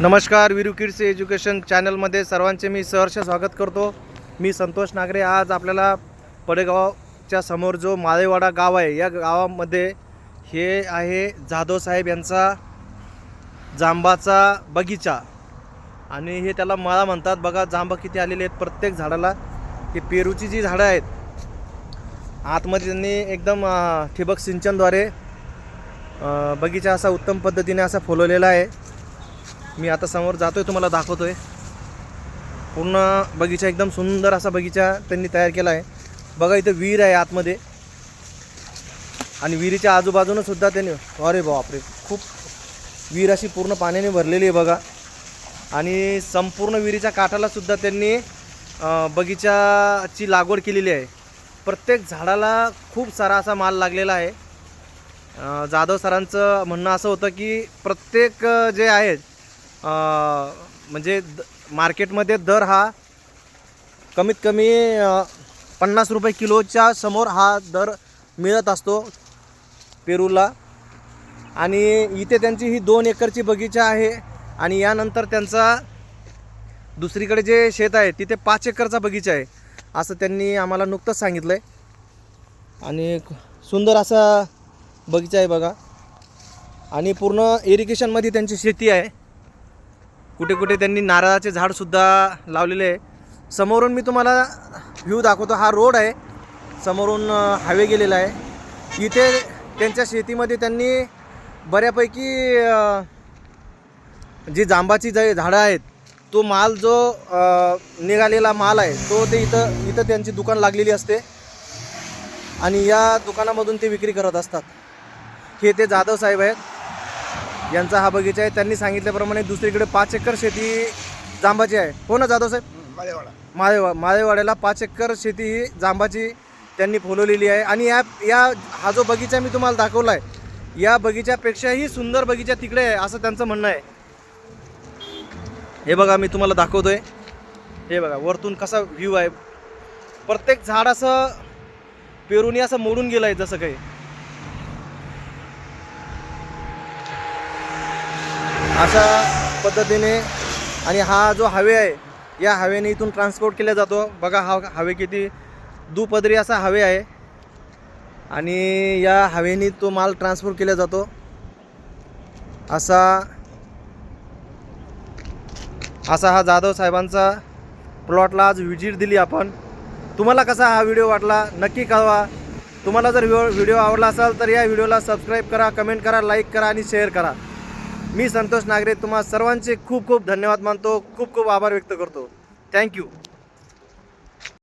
नमस्कार Veeru kids education चॅनलमध्ये सर्वांचे मी सहर्ष स्वागत करतो. मी संतोष नागरे. आज आपल्याला पडेगावच्या समोर जो माळेवाडा गाव आहे या गावामध्ये हे आहे जाधव साहेब यांचा जांबाचा बगीचा. आणि हे त्याला माळा म्हणतात. बघा जांबा किती आलेले आहेत प्रत्येक झाडाला. हे पेरूची जी झाडं आहेत आतमध्ये त्यांनी एकदम ठिबक सिंचनद्वारे बगीचा असा उत्तम पद्धतीने असा फुलवलेला आहे. मी आता समोर जातोय तुम्हाला दाखवतोय. पूर्ण बगीचा एकदम सुंदर असा बगीचा त्यांनी तयार केला आहे. बघा इथं विहीर आहे आतमध्ये. आणि विहिरीच्या आजूबाजूनं सुद्धा त्यांनी अरे बापरे खूप विहीर अशी पूर्ण पाण्याने भरलेली आहे बघा. आणि संपूर्ण विहिरीच्या काठाला सुद्धा त्यांनी बगीचाची लागवड केलेली आहे. प्रत्येक झाडाला खूप सारा असा माल लागलेला आहे. जाधव सरांचं म्हणणं असं होतं की प्रत्येक जे आहेत म्हणजे द मार्केटमध्ये दर हा कमीत कमी पन्नास रुपये किलोच्या समोर हा दर मिळत असतो पेरूला. आणि इथे त्यांची ही दोन एकरची बगीचा आहे आणि यानंतर त्यांचा दुसरीकडे जे शेत आहे तिथे पाच एकरचा बगीचा आहे असं त्यांनी आम्हाला नुकतंच सांगितलं आहे आणि सुंदर असा बगीचा आहे बघा. आणि पूर्ण इरिगेशनमध्ये त्यांची शेती आहे. कुठे कुठे त्यांनी नारळाचे झाडसुद्धा लावलेले आहे. समोरून मी तुम्हाला व्ह्यू दाखवतो. हा रोड आहे. समोरून हायवे गेलेला आहे. इथे त्यांच्या शेतीमध्ये त्यांनी बऱ्यापैकी जी जांबाची जे झाडं आहेत तो माल जो निघालेला माल आहे तो ते इथं इथं त्यांची दुकान लागलेली असते. आणि या दुकानामधून ते विक्री करत असतात. हे ते जाधव साहेब आहेत. यांचा हा बगीचा आहे. त्यांनी सांगितल्याप्रमाणे दुसरीकडे पाच एकर शेती जांबाची आहे. हो ना जाधव साहेब? माळेवाडा. माळेवा माळेवाड्याला पाच एकर शेती ही जांबाची त्यांनी फुलवलेली आहे. आणि या या हा जो बगीचा मी तुम्हाला दाखवला आहे या बगीच्यापेक्षाही सुंदर बगीचा तिकडे आहे असं त्यांचं म्हणणं आहे. हे बघा मी तुम्हाला दाखवतोय. हे बघा वरतून कसा व्ह्यू आहे. प्रत्येक झाड असं पेरूनी असं मोडून गेलं आहे जसं काही. अशा पद्धतीने आणि हा जो हवे आहे या हवेने इथून ट्रान्सपोर्ट केला जातो. बघा हा हवे किती दुपदरी असा हवे आहे. आणि या हवेने तो माल ट्रान्सपोर्ट केला जातो. असा असा हा जाधव साहेबांचा प्लॉटला आज विजिट दिली आपण. तुम्हाला कसा हा व्हिडिओ वाटला? नक्की कळवा. तुम्हाला जर व्हिडिओ आवडला असेल तर या व्हिडिओला सबस्क्राईब करा कमेंट करा लाईक करा आणि शेअर करा. मी संतोष नागरे तुम्हा सर्वांचे खूप खूप धन्यवाद मानतो खूप खूप आभार व्यक्त करतो. थँक्यू